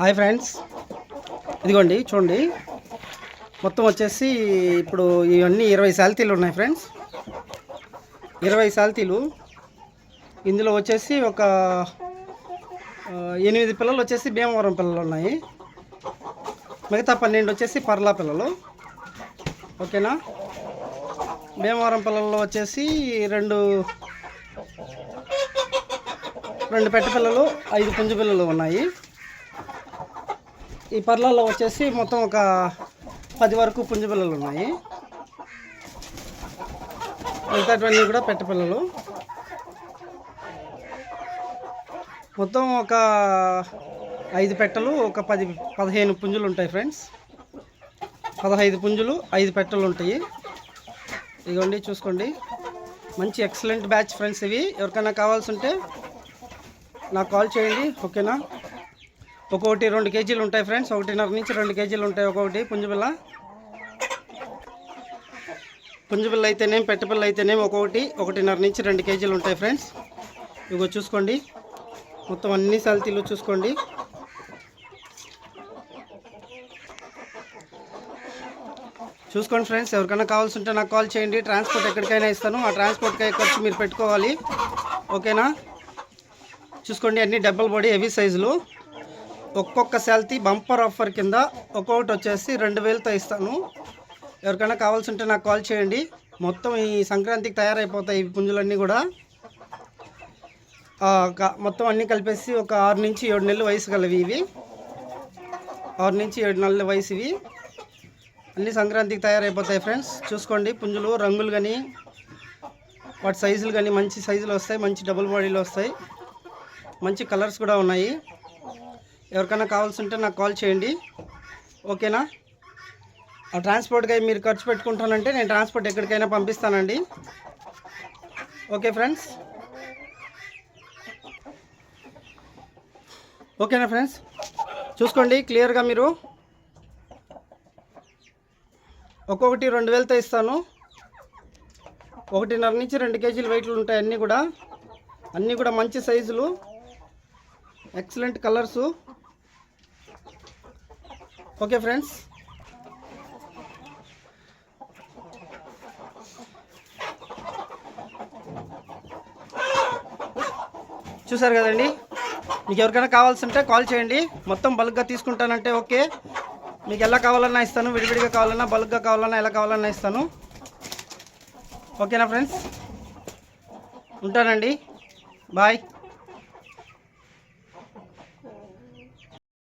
Hi friends. ఇదిగోండి చూడండి. మొత్తం వచ్చేసి ఇప్పుడు ఇవన్నీ ఇరవై సాల్తీలు ఉన్నాయి ఫ్రెండ్స్. ఇరవై సాల్తీలు ఇందులో వచ్చేసి ఒక ఎనిమిది పిల్లలు వచ్చేసి భీమవరం పిల్లలు ఉన్నాయి. మిగతా పన్నెండు వచ్చేసి పర్లా పిల్లలు. ఓకేనా? భీమవరం పిల్లల్లో వచ్చేసి రెండు రెండు పెట్ట పిల్లలు ఐదు పుంజు పిల్లలు ఉన్నాయి. ఈ పర్లలో వచ్చేసి మొత్తం ఒక పది వరకు పుంజు పిల్లలు ఉన్నాయి. మిగతాటువంటి కూడా పెట్ట పిల్లలు. మొత్తం ఒక ఐదు పెట్టలు ఒక పది పదిహేను పుంజులు ఉంటాయి ఫ్రెండ్స్. పదహైదు పుంజులు ఐదు పెట్టలు ఉంటాయి. ఇదిగోండి చూసుకోండి. మంచి ఎక్సలెంట్ బ్యాచ్ ఫ్రెండ్స్ ఇవి. ఎవరికైనా కావాల్సి ఉంటే నాకు కాల్ చేయండి ఓకేనా? ఒక్కొక్కటి రెండు కేజీలు ఉంటాయి ఫ్రెండ్స్. ఒకటిన్నర నుంచి రెండు కేజీలు ఉంటాయి ఒక్కొక్కటి. పుంజుపిల్ల పుంజుపిల్ల అయితేనేం పెట్టపిల్ల అయితేనేం ఒక్కొక్కటి. ఒకటిన్నర నుంచి రెండు కేజీలు ఉంటాయి ఫ్రెండ్స్. ఇగో చూసుకోండి. మొత్తం అన్ని సల్తీలు చూసుకోండి. చూసుకోండి ఫ్రెండ్స్ ఎవరికైనా కావాల్సి ఉంటే నాకు కాల్ చేయండి. ట్రాన్స్పోర్ట్ ఎక్కడికైనా ఇస్తాను. ఆ ట్రాన్స్పోర్ట్కి ఖర్చు మీరు పెట్టుకోవాలి. ఓకేనా? చూసుకోండి అన్ని డబ్బల్ బాడీ హెవీ సైజులు. ఒక్కొక్క శాల్తీ బంపర్ ఆఫర్ కింద ఒక్కొక్కటి వచ్చేసి రెండు వేలతో ఇస్తాను. ఎవరికైనా కావాల్సి ఉంటే నాకు కాల్ చేయండి. మొత్తం ఈ సంక్రాంతికి తయారైపోతాయి ఈ పుంజులన్నీ కూడా. మొత్తం అన్నీ కలిపేసి ఒక ఆరు నుంచి ఏడు నెలల వయసు గలవి ఇవి. ఆరు నుంచి ఏడు నెలల వయసు ఇవి. అన్నీ సంక్రాంతికి తయారైపోతాయి ఫ్రెండ్స్. చూసుకోండి పుంజులు రంగులు కానీ వాటి సైజులు కానీ మంచి సైజులు వస్తాయి మంచి డబుల్ బాడీలు వస్తాయి. మంచి కలర్స్ కూడా ఉన్నాయి. ఎవరికైనా కావాల్సి ఉంటే నాకు కాల్ చేయండి. ఓకేనా? ఆ ట్రాన్స్పోర్ట్కి మీరు ఖర్చు పెట్టుకుంటానంటే నేను ట్రాన్స్పోర్ట్ ఎక్కడికైనా పంపిస్తానండి. Okay friends? ఓకేనా ఫ్రెండ్స్? చూసుకోండి క్లియర్గా మీరు. ఒక్కొక్కటి రెండు వేలతో ఇస్తాను. ఒకటిన్నర నుంచి రెండు కేజీలు వెయిట్లు ఉంటాయి అన్నీ కూడా. అన్నీ కూడా మంచి సైజులు. Excellent colours. Okay friends. చూసారు కదండి? మీకు ఎవరికైనా కావాల్సి ఉంటే కాల్ చేయండి. మొత్తం బల్క్గా తీసుకుంటానంటే ఓకే. మీకు ఎలా కావాలన్నా ఇస్తాను. విడివిడిగా కావాలన్నా బల్క్గా కావాలన్నా ఎలా కావాలన్నా ఇస్తాను. ఓకేనా ఫ్రెండ్స్? ఉంటానండి. బాయ్.